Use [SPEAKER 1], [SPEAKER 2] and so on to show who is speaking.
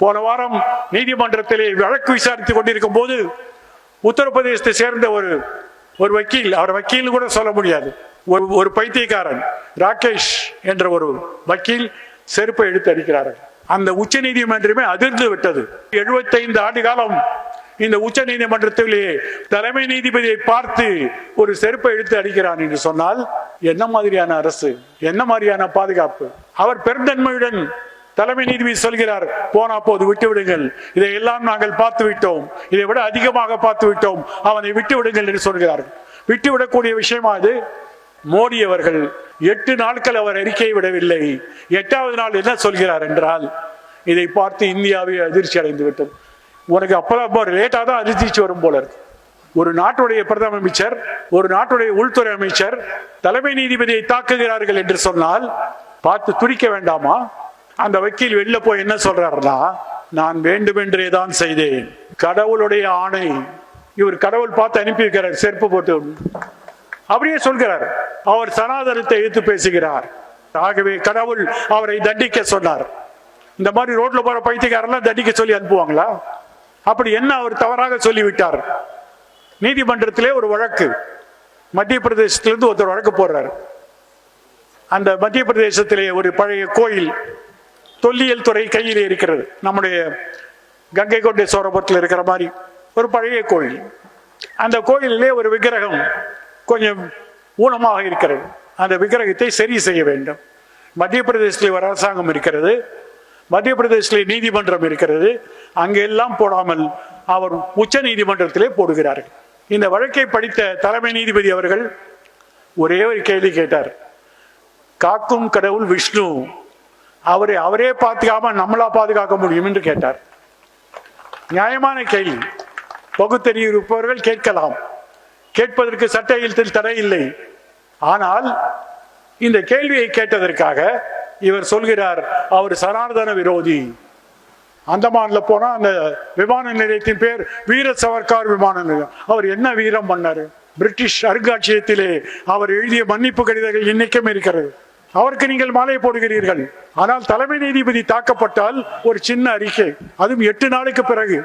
[SPEAKER 1] போன வாரம் நீதிமன்றத்திலே வழக்கு விசாரித்துக் கொண்டிருக்கும் போது உத்தரப்பிரதேசத்தை சேர்ந்த ஒரு ஒரு வக்கீல் அவர் வக்கீல் கூட சொல்ல முடியாது. ஒரு ஒரு பைத்தியக்காரன் ராகேஷ் என்ற ஒரு வக்கீல் செருப்பை எடுத்து அடிக்கிறார்கள். அந்த உச்ச நீதிமன்றமே அதிர்ந்து விட்டது. 75 ஆண்டு காலம் இந்த உச்ச நீதிமன்றத்திலே தலைமை நீதிபதியை பார்த்து ஒரு செருப்பை எடுத்து அடிக்கிறான் என்று சொன்னால் என்ன மாதிரியான அரசு என்ன மாதிரியான பாதுகாப்பு? அவர் பெருந்தன்மையுடன் தலைமை நீதிபதி சொல்கிறார் போனா போது விட்டுவிடுங்கள். இதையெல்லாம் நாங்கள் பார்த்து விட்டோம் இதை விட அதிகமாக பார்த்து விட்டோம் அவனை விட்டு விடுங்கள் என்று சொல்கிறார்கள் விட்டு விடக்கூடிய விஷயமா இது மோடி அவர்கள் எட்டு நாட்கள் அவர் அறிக்கையை விடவில்லை. எட்டாவது நாள் என்ன சொல்கிறார் என்றால் இதை பார்த்து இந்தியாவை அதிர்ச்சி அடைந்து விட்டது. உனக்கு அப்பதான் லேட்டாக தான் அதிர்ச்சி வரும் போல இருக்கு. ஒரு நாட்டுடைய பிரதம அமைச்சர் ஒரு நாட்டுடைய உள்துறை அமைச்சர் தலைமை நீதிபதியை தாக்குகிறார்கள் என்று சொன்னால் பார்த்து துடிக்க வேண்டாமா? அந்த வக்கீல் வெளில போய் என்ன சொல்றாருன்னா நான் வேண்டுமென்றே தான் செய்தேன். கடவுளுடைய ஆணை. இவர் கடவுள் பார்த்து அனுப்பி வைக்கிறார் செருப்பு போட்டு. அப்படியே சொல்கிறார். அவர் சனாதனத்தை எதிர்த்து பேசுகிறார். ஆகவே கடவுள் அவரை தண்டிக்க சொன்னார். இந்த மாதிரி ரோட்ல போற பைத்தியக்காரெல்லாம் தண்டிக்க சொல்லி அனுப்புவாங்களா? அப்படி என்ன அவர் தவறாக சொல்லிவிட்டார்? நீதிமன்றத்திலே ஒரு வழக்கு. மத்திய பிரதேசத்திலிருந்து ஒருத்தர் வழக்கு போடுறார். அந்த மத்திய பிரதேசத்திலே ஒரு பழைய கோயில். தொல்லியல் துறை கையில் இருக்கிறது. நம்முடைய கங்கை கொண்டை சோரபுரத்தில் இருக்கிற மாதிரி ஒரு பழைய கோயில். அந்த கோயிலிலே ஒரு விக்கிரகம் கொஞ்சம் ஊனமாக இருக்கிறது. அந்த விக்கிரகத்தை சரி செய்ய வேண்டும். மத்திய பிரதேசத்தில் ஒரு அரசாங்கம் இருக்கிறது. மத்திய பிரதேசத்தில் நீதிமன்றம் இருக்கிறது. அங்கெல்லாம் போடாமல் அவர் உச்ச நீதிமன்றத்திலே போடுகிறார்கள். இந்த வழக்கை படித்த தலைமை நீதிபதி அவர்கள் ஒரே ஒரு கேள்வி கேட்டார். காக்கும் கடவுள் விஷ்ணு அவரை அவரே பாதுகாம நம்மளா பாதுகாக்க முடியும் என்று கேட்டார். நியாயமான கேள்வி. பகுத்தறிவு இருப்பவர்கள் கேட்கலாம். கேட்பதற்கு சட்ட எழுத்தில் தடை இல்லை. ஆனால் இந்த கேள்வியை கேட்டதற்காக இவர் சொல்கிறார் அவர் சனாதன விரோதி. அந்தமான்ல போனா அந்த விமான நிலையத்தின் பேர் வீர சவர்கார் விமான நிலையம். அவர் என்ன வீரம் பண்ணாரு? பிரிட்டிஷ் அருங்காட்சியகத்திலே அவர் எழுதிய மன்னிப்பு கடிதங்கள் இன்னைக்கும் இருக்கிறது. அவருக்கு நீங்கள் மாலை போடுகிறீர்கள். ஆனால் தலைமை நீதிபதி தாக்கப்பட்டால் ஒரு சின்ன அறிக்கை. அதுவும் எட்டு நாளுக்கு பிறகு.